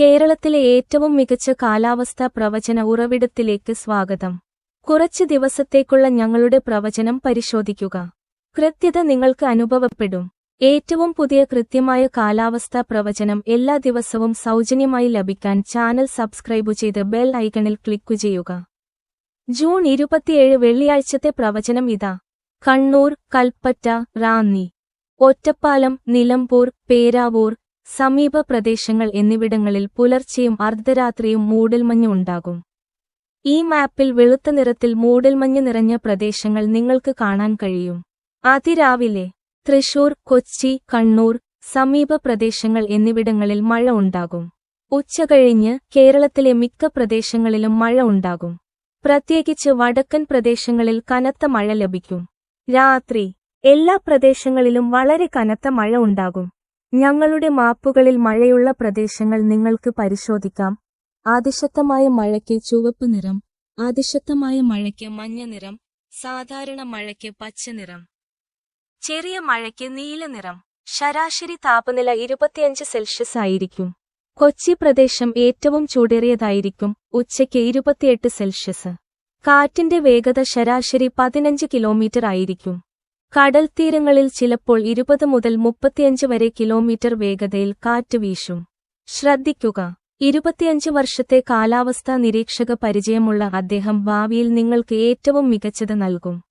കേരളത്തിലെ ഏറ്റവും മികച്ച കാലാവസ്ഥാ പ്രവചന ഉറവിടത്തിലേക്ക് സ്വാഗതം. കുറച്ച് ദിവസത്തേക്കുള്ള ഞങ്ങളുടെ പ്രവചനം പരിശോധിക്കുക. കൃത്യത നിങ്ങൾക്ക് അനുഭവപ്പെടും. ഏറ്റവും പുതിയ കൃത്യമായ കാലാവസ്ഥാ പ്രവചനം എല്ലാ ദിവസവും സൗജന്യമായി ലഭിക്കാൻ ചാനൽ സബ്സ്ക്രൈബ് ചെയ്ത് ബെൽ ഐക്കണിൽ ക്ലിക്കു ചെയ്യുക. ജൂൺ ഇരുപത്തിയേഴ് വെള്ളിയാഴ്ചത്തെ പ്രവചനം ഇതാ. കണ്ണൂർ കൽപ്പറ്റ റാന്നി. ഒറ്റപ്പാലം നിലമ്പൂർ പേരാവൂർ സമീപ പ്രദേശങ്ങൾ എന്നിവിടങ്ങളിൽ പുലർച്ചെയും അർദ്ധരാത്രിയും മൂടൽമഞ്ഞ് ഉണ്ടാകും. ഈ മാപ്പിൽ വെളുത്ത നിറത്തിൽ മൂടൽമഞ്ഞ് നിറഞ്ഞ പ്രദേശങ്ങൾ നിങ്ങൾക്ക് കാണാൻ കഴിയും. അതിരാവിലെ തൃശൂർ കൊച്ചി കണ്ണൂർ സമീപ പ്രദേശങ്ങൾ എന്നിവിടങ്ങളിൽ മഴ ഉണ്ടാകും. ഉച്ചകഴിഞ്ഞ് കേരളത്തിലെ മിക്ക പ്രദേശങ്ങളിലും മഴ ഉണ്ടാകും. പ്രത്യേകിച്ച് വടക്കൻ പ്രദേശങ്ങളിൽ കനത്ത മഴ ലഭിക്കും. രാത്രി എല്ലാ പ്രദേശങ്ങളിലും വളരെ കനത്ത മഴ ഉണ്ടാകും. ഞങ്ങളുടെ മാപ്പുകളിൽ മഴയുള്ള പ്രദേശങ്ങൾ നിങ്ങൾക്ക് പരിശോധിക്കാം. ആദിശക്തമായ മഴയ്ക്ക് ചുവപ്പ് നിറം ആദിശക്തമായ മഴയ്ക്ക് മഞ്ഞ നിറം സാധാരണ മഴയ്ക്ക് പച്ച നിറം. ചെറിയ മഴയ്ക്ക് നീല നിറം. ശരാശരി താപനില ഇരുപത്തിയഞ്ച് സെൽഷ്യസ് ആയിരിക്കും. കൊച്ചി പ്രദേശം ഏറ്റവും ചൂടേറിയതായിരിക്കും ഉച്ചയ്ക്ക് ഇരുപത്തിയെട്ട് സെൽഷ്യസ്. കാറ്റിന്റെ വേഗത ശരാശരി പതിനഞ്ച് കിലോമീറ്റർ ആയിരിക്കും. കടൽ തീരങ്ങളിൽ ചിലപ്പോൾ ഇരുപത് മുതൽ മുപ്പത്തിയഞ്ച് വരെ കിലോമീറ്റർ വേഗതയിൽ കാറ്റ് വീശും. ശ്രദ്ധിക്കുക. ഇരുപത്തിയഞ്ച് വർഷത്തെ കാലാവസ്ഥാ നിരീക്ഷക പരിചയമുള്ള അദ്ദേഹം ഭാവിയിൽ നിങ്ങൾക്ക് ഏറ്റവും മികച്ചത് നൽകും.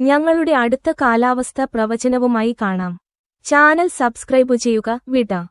ഞങ്ങളുടെ അടുത്ത കാലാവസ്ഥാ പ്രവചനവുമായി കാണാം. ചാനൽ സബ്സ്ക്രൈബ് ചെയ്യുക. വിട.